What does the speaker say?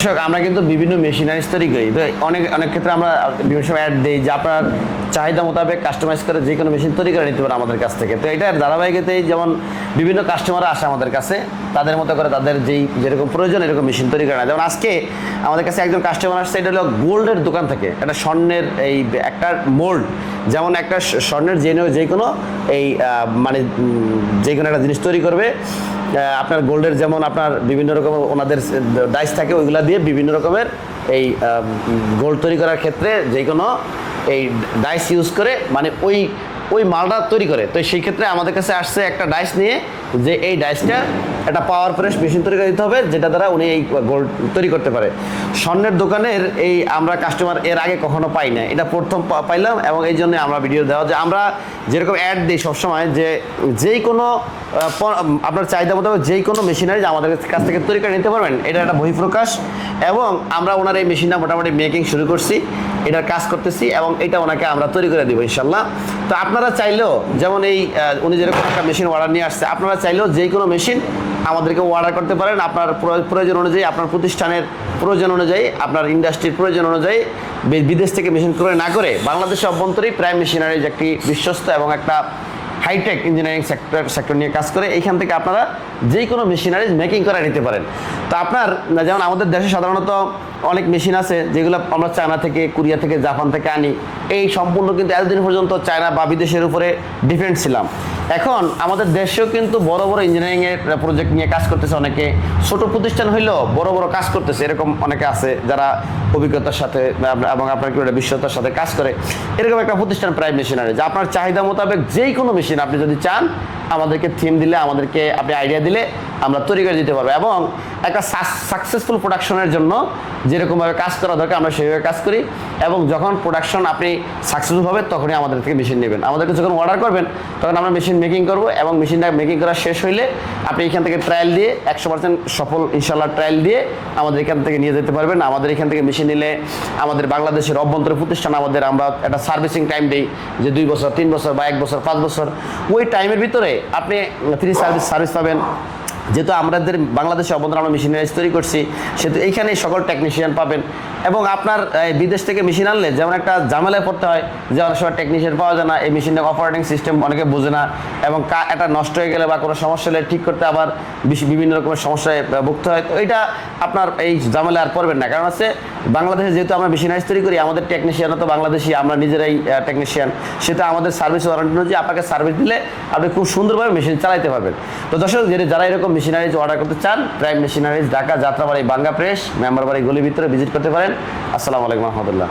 আমরা কিন্তু বিভিন্ন মেশিনারিজ তৈরি করি। তো অনেক অনেক ক্ষেত্রে আমরা বিভিন্ন সময় অ্যাড দিই যে আপনার চাহিদা মোতাবেক কাস্টমাইজ করে যে কোনো মেশিন তৈরি করে নিতে পারে আমাদের কাছ থেকে। তো এটার ধারাবাহিকতেই যেমন বিভিন্ন কাস্টমার আসে আমাদের কাছে, তাদের মতো করে তাদের যেই, যেরকম প্রয়োজন এরকম মেশিন তৈরি করে না যেমন আজকে আমাদের কাছে একজন কাস্টমার আসছে, এটা হলো গোল্ডের দোকান থেকে। একটা স্বর্ণের এই একটা মোল্ড যেমন একটা স্বর্ণের যে যে কোনো এই মানে যে কোনো একটা জিনিস তৈরি করবে। আপনার গোল্ডের যেমন আপনার বিভিন্ন রকম ওনাদের ডাইস থাকে, ওইগুলা দিয়ে বিভিন্ন রকমের এই গোল তৈরি করার ক্ষেত্রে যে কোনো এই ডাইস ইউজ করে মানে ওই ওই মালটা তৈরি করে। তো সেই ক্ষেত্রে আমাদের কাছে আসছে একটা ডাইস নিয়ে যে এই ডাইসটা একটা পাওয়ার ফ্রেশ মেশিন তৈরি করে দিতে হবে, যেটা দ্বারা উনি এই গোল্ড তৈরি করতে পারে। স্বর্ণের দোকানের এই আমরা কাস্টমার এর আগে কখনো পাই না এটা প্রথম পাইলাম এবং এই জন্য আমরা ভিডিও দেওয়া যে আমরা যেরকম অ্যাড দিই সবসময় যে যেই কোনো আপনার চাহিদা মোতাবেক যেই কোনো মেশিনারি আমাদের কাছ থেকে তৈরি করে নিতে পারবেন। এটা একটা বহিঃপ্রকাশ এবং আমরা ওনার এই মেশিনটা মোটামুটি মেকিং শুরু করছি, এটার কাজ করতেছি এবং এটা ওনাকে আমরা তৈরি করে দিব ইনশাল্লাহ। তো আপনারা চাইলেও যেমন এই উনি যেরকম একটা মেশিন অর্ডার নিয়ে আসছে, আপনারা চাইলেও যে কোনো মেশিন আমাদেরকে অর্ডার করতে পারেন। আপনার প্রয়- প্রয়োজন অনুযায়ী, আপনার প্রতিষ্ঠানের প্রয়োজন অনুযায়ী, আপনার ইন্ডাস্ট্রির প্রয়োজন অনুযায়ী বিদেশ থেকে মেশিন ক্রয় না করে বাংলাদেশের অভ্যন্তরেই প্রায় মেশিনারিজ একটি বিশ্বস্ত এবং একটা হাইটেক ইঞ্জিনিয়ারিং সেক্টর সেক্টর নিয়ে কাজ করে, এইখান থেকে আপনারা যেই কোনো মেশিনারিজ মেকিং করে নিতে পারেন। তো আপনার যেমন আমাদের দেশে সাধারণত অনেক মেশিন আছে, যেগুলো আমরা চায়না থেকে, কোরিয়া থেকে, জাপান থেকে আনি। এই সম্পূর্ণ কিন্তু এতদিন পর্যন্ত চায়না বা বিদেশের উপরে ডিপেন্ড ছিলাম। এখন আমাদের দেশেও কিন্তু বড় বড় ইঞ্জিনিয়ারিংয়ের প্রজেক্ট নিয়ে কাজ করতেছে অনেকে। ছোট প্রতিষ্ঠান হইলেও বড় বড় কাজ করতেছে, এরকম অনেকে আছে যারা অভিজ্ঞতার সাথে এবং আপনার কি বিশ্বতার সাথে কাজ করে। এরকম একটা প্রতিষ্ঠান প্রায় মেশিনারি যে আপনার চাহিদা মোতাবেক যেই কোনো মেশিন আপনি যদি চান আমাদেরকে থিম দিলে আমাদেরকে আপনি আইডিয়া দিলে আমরা তৈরি করে দিতে পারব। এবং একটা সাকসেসফুল প্রোডাকশনের জন্য যেরকমভাবে কাজ করা দরকার, আমরা সেইভাবে কাজ করি। এবং যখন প্রোডাকশন আপনি সাকসেসফুল হবে, তখনই আমাদের থেকে মেশিন নেবেন। আমাদেরকে যখন অর্ডার করবেন, তখন আমরা মেশিন মেকিং করব এবং মেশিনটা মেকিং করা শেষ হইলে আপনি এখান থেকে ট্রায়াল দিয়ে একশো পার্সেন্ট সফল ইনশাল্লাহ ট্রায়াল দিয়ে আমাদের এখান থেকে নিয়ে যেতে পারবেন। আমাদের এখান থেকে মেশিন নিলে আমাদের বাংলাদেশের অভ্যন্তরে প্রতিষ্ঠান, আমাদের আমরা একটা সার্ভিসিং টাইম দিই যে দুই বছর, তিন বছর বা এক বছর, পাঁচ বছর। ওই টাইমের ভিতরে আপনি ফ্রি সার্ভিস সার্ভিস পাবেন। যেহেতু আমাদের বাংলাদেশে অবদান মেশিনারিজ তৈরি করছি, সেহেতু এইখানে সকল টেকনিশিয়ান পাবেন। এবং আপনার বিদেশ থেকে মেশিন আনলে যেমন একটা জামেলায় পড়তে হয় যে অনেক সময় টেকনিশিয়ান পাওয়া যায় না, এই মেশিনের অপারেটিং সিস্টেম অনেকে বোঝে না এবং এটা নষ্ট হয়ে গেলে বা কোনো সমস্যা হলে ঠিক করতে আবার বিভিন্ন রকমের সমস্যায় ভুগতে হয়। তো এটা আপনার এই ঝামেলা আর পড়বেন না। কারণ হচ্ছে বাংলাদেশে যেহেতু আমরা মেশিনারিজ তৈরি করি, আমাদের টেকনিশিয়ানও তো বাংলাদেশি, আমরা নিজেরাই টেকনিশিয়ান সেটা আমাদের সার্ভিস ওয়ারেন্টি অনুযায়ী আপনাকে সার্ভিস দিলে আপনি খুব সুন্দরভাবে মেশিন চালাইতে পারবেন। তো দর্শক যারা এরকম মেশিনারিজ অর্ডার করতে চান প্রাইম মেশিনারিজ ঢাকা, যাত্রাবাড়ি বাঙ্গা প্রেস মেম্বারবাড়ি গলির ভিতরে ভিজিট করতে পারেন। আসসালামু আলাইকুম রহমতুল্লাহ।